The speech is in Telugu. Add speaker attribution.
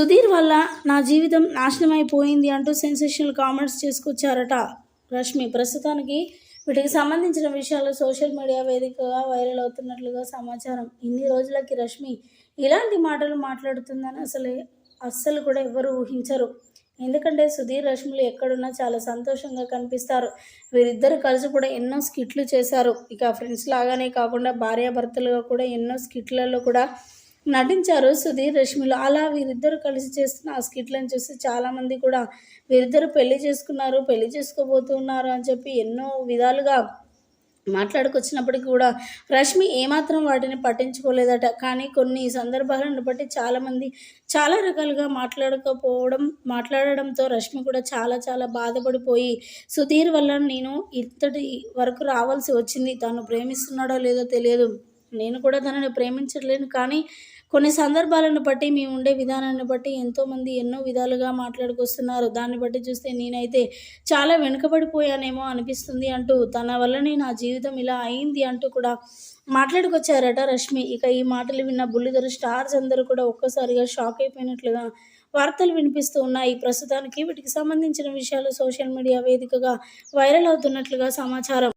Speaker 1: సుధీర్ వల్ల నా జీవితం నాశనం అయిపోయింది అంటూ సెన్సేషనల్ కామెంట్స్ చేసుకొచ్చారట రష్మి. ప్రస్తుతానికి వీటికి సంబంధించిన విషయాలు సోషల్ మీడియా వేదికగా వైరల్ అవుతున్నట్లుగా సమాచారం. ఇన్ని రోజులకి రష్మి ఇలాంటి మాటలు మాట్లాడుతుందని అసలు అస్సలు కూడా ఎవరు ఊహించరు. ఎందుకంటే సుధీర్ రష్మిలు ఎక్కడున్నా చాలా సంతోషంగా కనిపిస్తారు. వీరిద్దరు కలిసి కూడా ఎన్నో స్కిట్లు చేశారు. ఇక ఫ్రెండ్స్ లాగానే కాకుండా భార్యాభర్తలుగా కూడా ఎన్నో స్కిట్లలో కూడా నటించారు సుధీర్ రష్మిలు. అలా వీరిద్దరు కలిసి చేస్తున్న ఆ స్కిట్లను చూసి చాలామంది కూడా వీరిద్దరు పెళ్ళి చేసుకున్నారు పెళ్ళి చేసుకోబోతున్నారు అని చెప్పి ఎన్నో విధాలుగా మాట్లాడుకొచ్చినప్పటికీ కూడా రష్మి ఏమాత్రం వాటిని పట్టించుకోలేదట. కానీ కొన్ని సందర్భాలను బట్టి చాలామంది చాలా రకాలుగా మాట్లాడకపోవడం మాట్లాడడంతో రష్మి కూడా చాలా చాలా బాధపడిపోయి సుధీర్ వల్ల నేను ఇంతటి వరకు రావాల్సి వచ్చింది తను ప్రేమిస్తున్నాడో లేదో తెలియదు. నేను కూడా తనని ప్రేమించలేను కానీ కొన్ని సందర్భాలను బట్టి మేము ఉండే విధానాన్ని బట్టి ఎంతోమంది ఎన్నో విధాలుగా మాట్లాడుకొస్తున్నారు. దాన్ని బట్టి చూస్తే నేనైతే చాలా వెనుకబడిపోయానేమో అనిపిస్తుంది అంటూ తన వల్లనే నా జీవితం ఇలా అయింది అంటూ కూడా మాట్లాడుకొచ్చారట రష్మి. ఇక ఈ మాటలు విన్న బుల్లిదొర స్టార్స్ అందరూ కూడా ఒక్కసారిగా షాక్ అయిపోయినట్లుగా వార్తలు వినిపిస్తూ ఉన్నాయి. ప్రస్తుతానికి వీటికి సంబంధించిన విషయాలు సోషల్ మీడియా వేదికగా వైరల్ అవుతున్నట్లుగా సమాచారం.